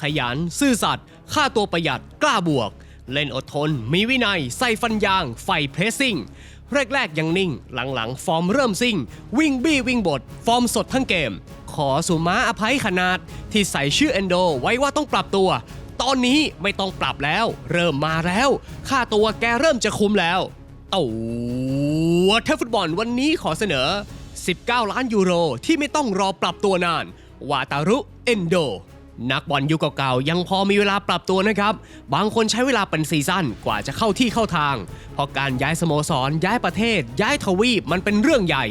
ขยัน ซื่อสัตย์ค่าตัวประหยัดกล้าบวก เล่นอดทน มีวินัย ใส่ฟันยาง ไฟเพรสซิ่ง แรกๆยังนิ่ง หลังๆ ฟอร์มเริ่มซิ่ง วิ่งบี้วิ่งบด ฟอร์มสดทั้งเกม ขอสุมาอภัยขนาด ที่ใส่ชื่อเอนโด ไว้ว่าต้องปรับตัว ตอนนี้ไม่ต้องปรับแล้ว เริ่มมาแล้ว ค่าตัวแกเริ่มจะคุ้มแล้วตัวเทฟุตบอลวันนี้ขอเสนอ 19 ล้านยูโรที่ไม่ต้องรอปรับตัวนาน วาตารุ เอนโด นักบอลยุคเก่าๆยังพอมีเวลาปรับตัวนะครับ บางคนใช้เวลาเป็นซีซั่นกว่าจะเข้าที่เข้าทาง เพราะการย้ายสโมสร ย้ายประเทศ ย้ายทวีปมันเป็นเรื่องใหญ่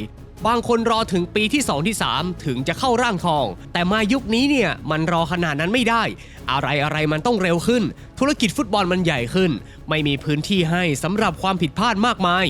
บางคนรอถึงปีที่ 2 ที่ 3 ถึงจะเข้าร่างทอง แต่มายุคนี้เนี่ยมันรอขนาดนั้นไม่ได้ อะไรอะไรมันต้องเร็วขึ้น ธุรกิจฟุตบอลมันใหญ่ขึ้น ไม่มีพื้นที่ให้สำหรับความผิดพลาดมากมาย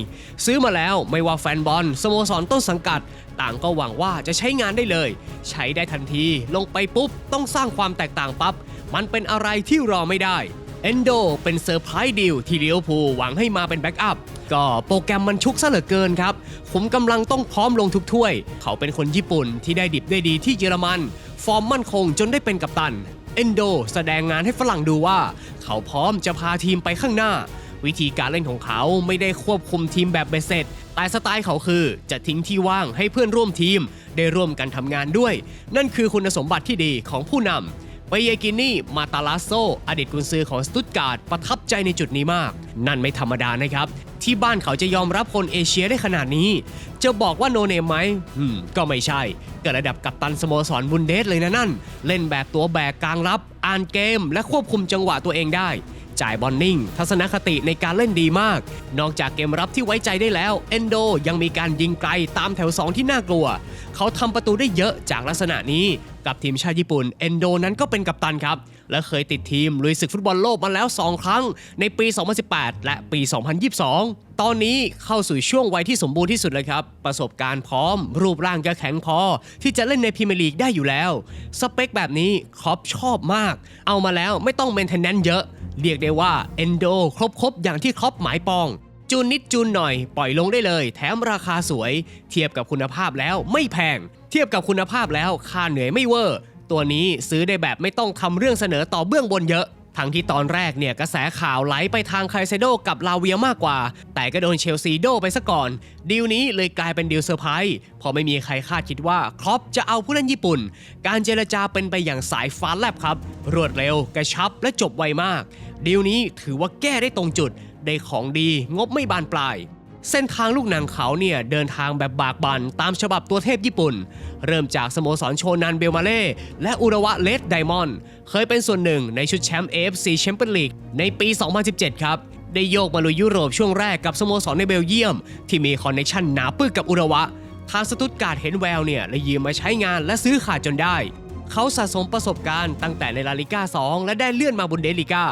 ซื้อมาแล้วไม่ว่าแฟนบอลสโมสรต้นสังกัด ต่างก็หวังว่าจะใช้งานได้เลย ใช้ได้ทันทีลงไปปุ๊บ ต้องสร้างความแตกต่างปั๊บมันเป็นอะไรที่รอไม่ได้ เอนโดเป็นเซอร์ไพรส์ดีลที่เลี้ยวภูหวังให้มาเป็นแบ็กอัพก็โปรแกรมมันชุกซะเหลือเกินครับ ผมกำลังต้องพร้อมลงทุกถ้วย เขาเป็นคนญี่ปุ่นที่ได้ดิบได้ดีที่เยอรมัน ฟอร์มมั่นคงจนได้เป็นกัปตัน เอนโดแสดงงานให้ฝรั่งดูว่า เขาพร้อมจะพาทีมไปข้างหน้า วิธีการเล่นของเขาไม่ได้ควบคุมทีมแบบเบสเสร็จแต่สไตล์เขาคือ จะทิ้งที่ว่างให้เพื่อนร่วมทีม ได้ร่วมกันทำงานด้วย นั่นคือคุณสมบัติที่ดีของผู้นำ ไปเยกินี่ มาตาลาโซ อดีตกุนซือของสตุตการ์ดประทับใจในจุดนี้มาก นั่นไม่ธรรมดานะครับ ที่บ้านเขาจะยอมรับคนเอเชียได้ขนาดนี้ จะบอกว่าโนเนมไหมอืม ก็ไม่ใช่เกิดระดับกัปตันสโมสรบุนเดสเลยนะนั่น เล่นแบบตัวแบกกลางรับ อ่านเกม และควบคุมจังหวะตัวเองได้ จ่ายบอลนิ่ง ทัศนคติในการเล่นดีมาก นอกจากเกมรับที่ไว้ใจได้แล้วเอนโดยังมีการยิงไกลตามแถว 2 ที่น่ากลัว เขาทำประตูได้เยอะจากลักษณะนี้ กับทีมชาติญี่ปุ่นเอนโดนั้นก็เป็นกัปตันครับ และเคยติดทีมลุยศึกฟุตบอลโลกมาแล้ว 2 ครั้ง ในปี 2018 และปี 2022 ตอนนี้เข้าสู่ช่วงวัยที่สมบูรณ์ที่สุดเลยครับ ประสบการณ์พร้อม รูปร่างก็แข็งพอ ที่จะเล่นในพรีเมียร์ลีกได้อยู่แล้ว สเปคแบบนี้ครอปชอบมาก เอามาแล้วไม่ต้องเมนเทนแนนเยอะ เรียกได้ว่าเอนโดครบๆอย่างที่ครอปหมายปองจูนนิดจูนหน่อยปล่อยลงได้เลย แถมราคาสวย เทียบกับคุณภาพแล้วไม่แพง ทียบกับคุณภาพแล้วค่าเหนื่อยไม่เวอร์ ตัวนี้ซื้อได้แบบไม่ต้องทำเรื่องเสนอต่อเบื้องบนเยอะ ทั้งที่ตอนแรกเนี่ยกระแสข่าวไหลไปทางไคเซโดกับลาเวียมากกว่า แต่ก็โดนเชลซีโดไปซะก่อน ดีลนี้เลยกลายเป็นดีลเซอร์ไพรส์เพอไม่มีใครคาดคิดว่าครอปจะเอาผู้เล่นญี่ปุ่น การเจรจาเป็นไปอย่างสายฟ้าแลบครับ รวดเร็วกระชับและจบไวมาก ดีลนี้ถือว่าแก้ได้ตรงจุดได้ของดีงบไม่บานปลาย เส้นทางลูกหนังเขาเนี่ยเดินทางแบบบากบันตามฉบับตัวเทพญี่ปุ่น เริ่มจากสโมสรโชนันเบลมาเล่และอุระวะเลดไดมอนด์เคยเป็นส่วนหนึ่งในชุดแชมป์ AFC แชมเปี้ยนลีกในปี 2017 ครับ ได้โยกมาลุยยุโรปช่วงแรกกับสโมสรในเบลเยียม ที่มีคอนเนคชั่นหนาปึกกับอุระวะ ทางสตุตการ์ดเห็นแววเนี่ยเลยยืมมาใช้งานและซื้อขาดจนได้ เขาสะสมประสบการณ์ตั้งแต่ในลาลิก้า 2 และได้เลื่อนมาบุนเดลิก้า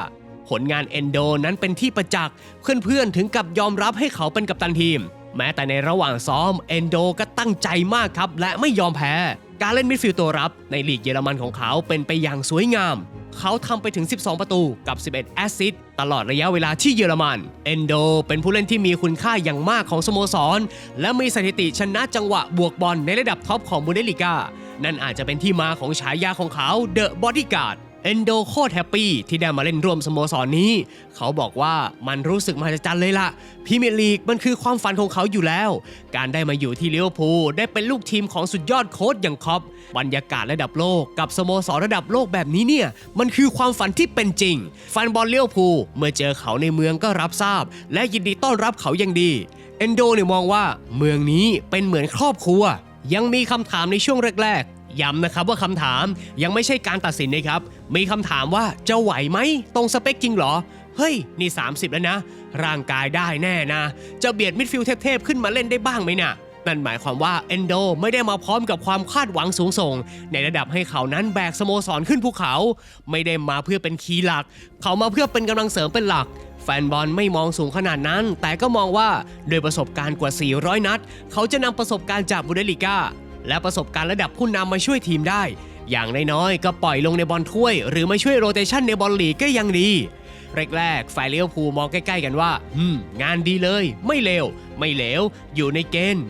ผลงานเอนโดนั้นเป็นที่ประจักษ์เพื่อนๆถึงกับยอมรับให้เขาเป็นกัปตันทีม แม้แต่ในระหว่างซ้อมเอนโดก็ตั้งใจมากครับ และไม่ยอมแพ้ การเล่นมิดฟิลด์ตัวรับในลีกเยอรมันของเขาเป็นไปอย่างสวยงาม เขาทำไปถึง 12 ประตูกับ 11 แอสซิสต์ตลอดระยะเวลาที่เยอรมันเอนโดเป็นผู้เล่นที่มีคุณค่าอย่างมากของสโมสร และมีสถิติชนะจังหวะบวกบอลในระดับท็อปของบุนเดลิก้านั่นอาจจะเป็นที่มาของฉายาของเขาเดอะบอดี้การ์ด เอนโดโคตรแฮปปี้ที่ได้มาเล่นร่วมสโมสรนี้ เขาบอกว่ามันรู้สึกมหัศจรรย์เลยล่ะพรีเมียร์ลีกมันคือความฝันของเขาอยู่แล้ว การได้มาอยู่ที่ลิเวอร์พูลได้เป็นลูกทีมของสุดยอดโค้ชอย่างคอปบรรยากาศระดับโลกกับสโมสรระดับโลกแบบนี้เนี่ย มันคือความฝันที่เป็นจริงแฟนบอลลิเวอร์พูลเมื่อเจอเขาในเมืองก็รับทราบ และยินดีต้อนรับเขาอย่างดีเอนโดเนี่ยมองว่าเมืองนี้เป็นเหมือนครอบครัวยังมีคำถามในช่วงแรก ๆ ย้ำนะครับว่าคำถามยังไม่ใช่การตัดสินนะครับ มีคำถามว่าจะไหวไหมตรงสเปคจริงหรอ เฮ้ย นี่ 30 แล้วนะ ร่างกายได้แน่นะ จะเบียดมิดฟิลด์เทพๆขึ้นมาเล่นได้บ้างไหมนะ่ะนั่นหมายความว่าเอนโดไม่ได้มาพร้อมกับความคาดหวังสูงส่ง ในระดับให้เขานั้นแบกสโมสรขึ้นภูเขา ไม่ได้มาเพื่อเป็นคีย์หลัก เขามาเพื่อเป็นกำลังเสริมเป็นหลัก แฟนบอลไม่มองสูงขนาดนั้น แต่ก็มองว่าด้วยประสบการณ์กว่า 400 นัด เขาจะนำประสบการณ์จากบุนเดลิก้า และประสบการณ์ระดับผู้นำมาช่วยทีมได้ อย่างน้อยๆก็ปล่อยลงในบอลถ้วย หรือมาช่วยโรเตชันในบอลลีกก็ยังดีแรกๆฝ่ายเลี้ยวภูมองใกล้ๆกันว่า อืม งานดีเลย ไม่เลว ไม่เหลว อยู่ในเกณฑ์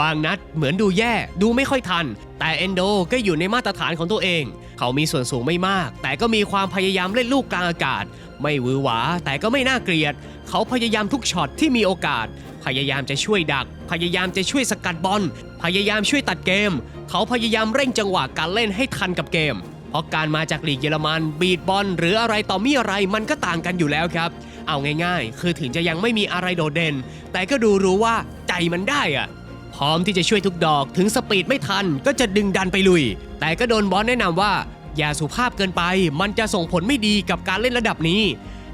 บางนัดเหมือนดูแย่ ดูไม่ค่อยทัน แต่เอนโดก็อยู่ในมาตรฐานของตัวเอง เขามีส่วนสูงไม่มาก แต่ก็มีความพยายามเล่นลูกกลางอากาศ ไม่หวือหวา แต่ก็ไม่น่าเกลียด เขาพยายามทุกช็อตที่มีโอกาส พยายามจะช่วยดัก พยายามจะช่วยสกัดบอล พยายามช่วยตัดเกม เขาพยายามเร่งจังหวะการเล่นให้ทันกับเกม เพราะการมาจากลีกเยอรมัน บีดบอลหรืออะไรต่อมีอะไรมันก็ต่างกันอยู่แล้วครับ เอาง่ายๆ คือถึงจะยังไม่มีอะไรโดดเด่น แต่ก็ดูรู้ว่าใจมันได้อะพร้อมที่จะช่วยทุกดอกถึงสปีดไม่ทันก็จะดึงดันไปลุย แต่ก็โดนบอสแนะนำว่าอย่าสุภาพเกินไป มันจะส่งผลไม่ดีกับการเล่นระดับนี้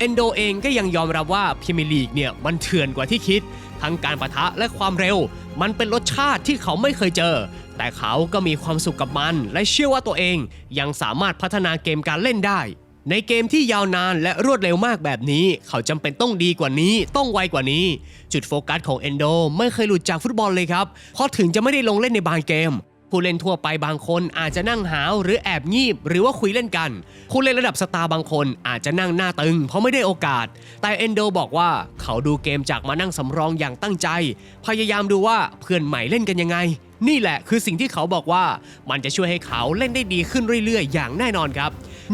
เอนโดเองก็ยังยอมรับว่าพรีเมียร์ลีกเนี่ยมันเถื่อนกว่าที่คิด ทั้งการประทะและความเร็ว มันเป็นรสชาติที่เขาไม่เคยเจอ แต่เขาก็มีความสุขกับมัน และเชื่อว่าตัวเองยังสามารถพัฒนาเกมการเล่นได้ ในเกมที่ยาวนานและรวดเร็วมากแบบนี้ เขาจำเป็นต้องดีกว่านี้ ต้องไวกว่านี้ จุดโฟกัสของเอนโดไม่เคยหลุดจากฟุตบอลเลยครับเพราะถึงจะไม่ได้ลงเล่นในบางเกม ผู้เล่นทั่วไปบางคนอาจจะนั่งหาวหรือแอบงีบ หรือว่าคุยเล่นกัน ผู้เล่นระดับสตาร์บางคนอาจจะนั่งหน้าตึง เพราะไม่ได้โอกาส แต่เอนโดบอกว่าเขาดูเกมจากมานั่งสำรองอย่างตั้งใจ พยายามดูว่าเพื่อนใหม่เล่นกันยังไง นี่แหละคือสิ่งที่เขาบอกว่ามันจะช่วยให้เขาเล่นได้ดีขึ้นเรื่อยๆ อย่างแน่นอนครับ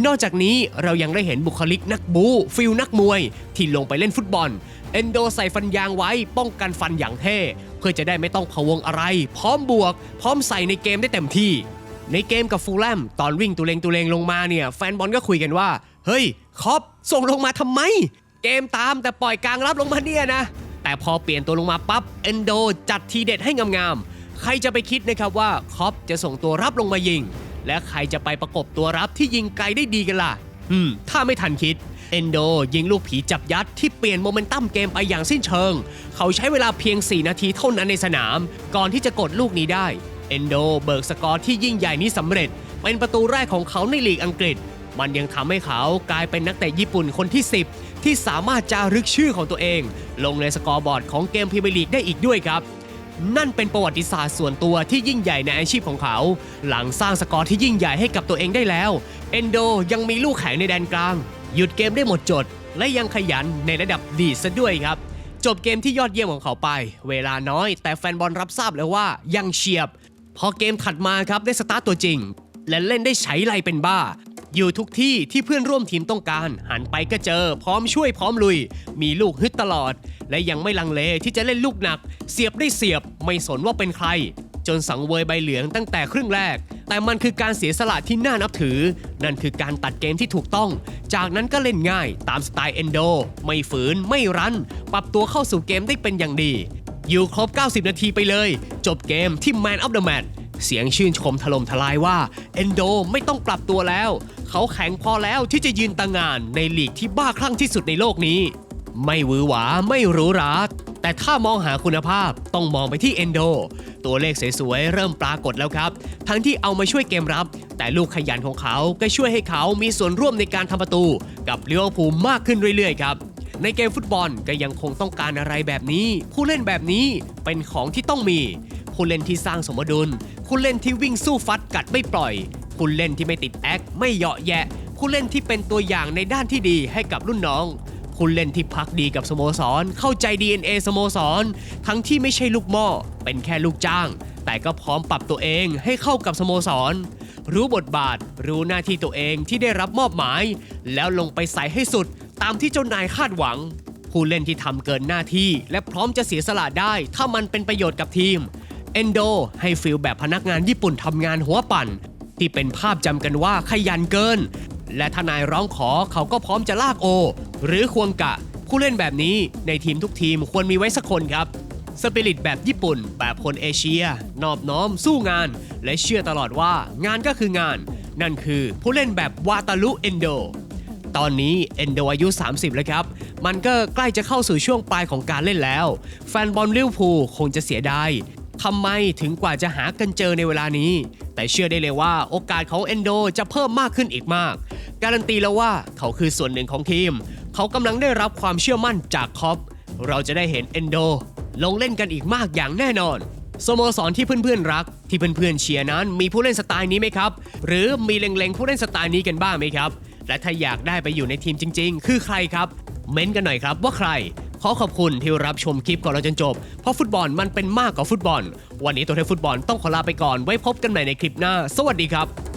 นอกจากนี้เรายังได้เห็นบุคลิกนักบูฟิลนักมวย ที่ลงไปเล่นฟุตบอลเอนโดใส่ฟันยางไว้ป้องกันฟันอย่างเท่เพื่อจะได้ไม่ต้องพะวงอะไร พร้อมบวก พร้อมใส่ในเกมได้เต็มที่ ในเกมกับฟูลแลมตอนวิ่งตุเลงตุเลงลงมาเนี่ยแฟนบอลก็คุยกันว่า เฮ้ยคอปส่งลงมาทำไม เกมตามแต่ปล่อยกลางรับลงมาเนี่ยนะแต่พอเปลี่ยนตัวลงมาปั๊บเอนโดจัดทีเด็ดให้งามๆ ใครจะไปคิดนะครับว่าคอปจะส่งตัวรับลงมายิง และใครจะไปประกบตัวรับที่ยิงไกลได้ดีกันล่ะ อืม ถ้าไม่ทันคิด เอนโดยิงลูกผีจับยัดที่เปลี่ยนโมเมนตัมเกมไปอย่างสิ้นเชิง เขาใช้เวลาเพียง 4 นาทีเท่านั้นในสนาม ก่อนที่จะกดลูกนี้ได้ เอนโดเบิกสกอร์ที่ยิ่งใหญ่นี้สำเร็จ เป็นประตูแรกของเขาในลีกอังกฤษ มันยังทำให้เขากลายเป็นนักเตะญี่ปุ่นคนที่ 10 ที่สามารถจารึกชื่อของตัวเอง ลงในสกอร์บอร์ดของเกมพรีเมียร์ลีกได้อีกด้วยครับ นั่นเป็นประวัติศาสตร์ส่วนตัวที่ยิ่งใหญ่ในอาชีพของเขา หลังสร้างสกอร์ที่ยิ่งใหญ่ให้กับตัวเองได้แล้ว เอนโดยังมีลูกแข็งในแดนกลาง หยุดเกมได้หมดจด และยังขยันในระดับดีซะด้วยครับ จบเกมที่ยอดเยี่ยมของเขาไป เวลาน้อย แต่แฟนบอลรับทราบแล้วว่ายังเฉียบ พอเกมถัดมาครับได้สตาร์ตตัวจริง และเล่นได้ใช้ไรเป็นบ้า อยู่ทุกที่ที่เพื่อนร่วมทีมต้องการ หันไปก็เจอ พร้อมช่วยพร้อมลุย มีลูกฮึดตลอด และยังไม่ลังเลที่จะเล่นลูกหนัก เสียบได้เสียบไม่สนว่าเป็นใคร จนสังเวยใบเหลืองตั้งแต่ครึ่งแรก แต่มันคือการเสียสละที่น่านับถือ นั่นคือการตัดเกมที่ถูกต้อง จากนั้นก็เล่นง่าย ตามสไตล์เอนโดไม่ฝืนไม่รั้นปรับตัวเข้าสู่เกมได้เป็นอย่างดี อยู่ครบ 90 นาทีไปเลย จบเกมที่ Man of the Match เสียงชื่นชมถล่มทลายว่าเอนโดไม่ต้องปรับตัวแล้ว เขาแข็งพอแล้วที่จะยืนตางานในลีกที่บ้าคลั่งที่สุดในโลกนี้ ไม่หวือหวาไม่หรูหราแต่ถ้ามองหาคุณภาพต้องมองไปที่เอนโดตัวเลขสวยๆเริ่มปรากฏแล้วครับ ทั้งที่เอามาช่วยเกมรับ แต่ลูกขยันของเขาก็ช่วยให้เขามีส่วนร่วมในการทำประตู กับลิเวอร์พูลมากขึ้นเรื่อยๆครับในเกมฟุตบอลก็ยังคงต้องการอะไรแบบนี้ ผู้เล่นแบบนี้เป็นของที่ต้องมี ผู้เล่นที่สร้างสมดุล ผู้เล่นที่วิ่งสู้ฟัดกัดไม่ปล่อย ผู้เล่นที่ไม่ติดแอคไม่เหยาะแยะ ผู้เล่นที่เป็นตัวอย่างในด้านที่ดีให้กับรุ่นน้อง ผู้เล่นที่พักดีกับสโมสร เข้าใจ DNA สโมสร ทั้งที่ไม่ใช่ลูกหม้อเป็นแค่ลูกจ้าง แต่ก็พร้อมปรับตัวเองให้เข้ากับสโมสร รู้บทบาท รู้หน้าที่ตัวเองที่ได้รับมอบหมาย แล้วลงไปใส่ให้สุด ตามที่เจ้านายคาดหวังผู้เล่นที่ทำเกินหน้าที่ และพร้อมจะเสียสละได้ ถ้ามันเป็นประโยชน์กับทีม เอนโดให้ฟิลแบบพนักงานญี่ปุ่นทำงานหัวปั่น ที่เป็นภาพจำกันว่าขยันเกิน และทนายร้องขอเขาก็พร้อมจะลากโอ หรือควงกะ ผู้เล่นแบบนี้ในทีมทุกทีมควรมีไว้สักคนครับสปิริตแบบญี่ปุ่น แบบคนเอเชีย นอบน้อมสู้งาน และเชื่อตลอดว่างานก็คืองาน นั่นคือผู้เล่นแบบวาตาลุเอนโด ตอนนี้เอนโดอายุ 30 แล้วครับ มันก็ใกล้จะเข้าสู่ช่วงปลายของการเล่นแล้ว แฟนบอลลิเวอร์พูลคงจะเสียดาย ทำไมถึงกว่าจะหากันเจอในเวลานี้ แต่เชื่อได้เลยว่าโอกาสของเอนโดจะเพิ่มมากขึ้นอีกมาก การันตีแล้วว่าเขาคือส่วนหนึ่งของทีม เขากำลังได้รับความเชื่อมั่นจากคอปเราจะได้เห็นเอนโดลงเล่นกันอีกมากอย่างแน่นอนสโมสรที่เพื่อนๆรัก ที่เพื่อนๆเชียร์นั้น มีผู้เล่นสไตล์นี้ไหมครับ หรือมีเล็งๆผู้เล่นสไตล์นี้กันบ้างไหมครับ และถ้าอยากได้ไปอยู่ในทีมจริง ๆ คือใครครับ เม้นกันหน่อยครับว่าใคร ขอขอบคุณที่รับชมคลิปก่อนเราจนจบ เพราะฟุตบอลมันเป็นมากกว่าฟุตบอล วันนี้ตัวเทนฟุตบอลต้องขอลาไปก่อนไว้พบกันใหม่ในคลิปหน้า สวัสดีครับ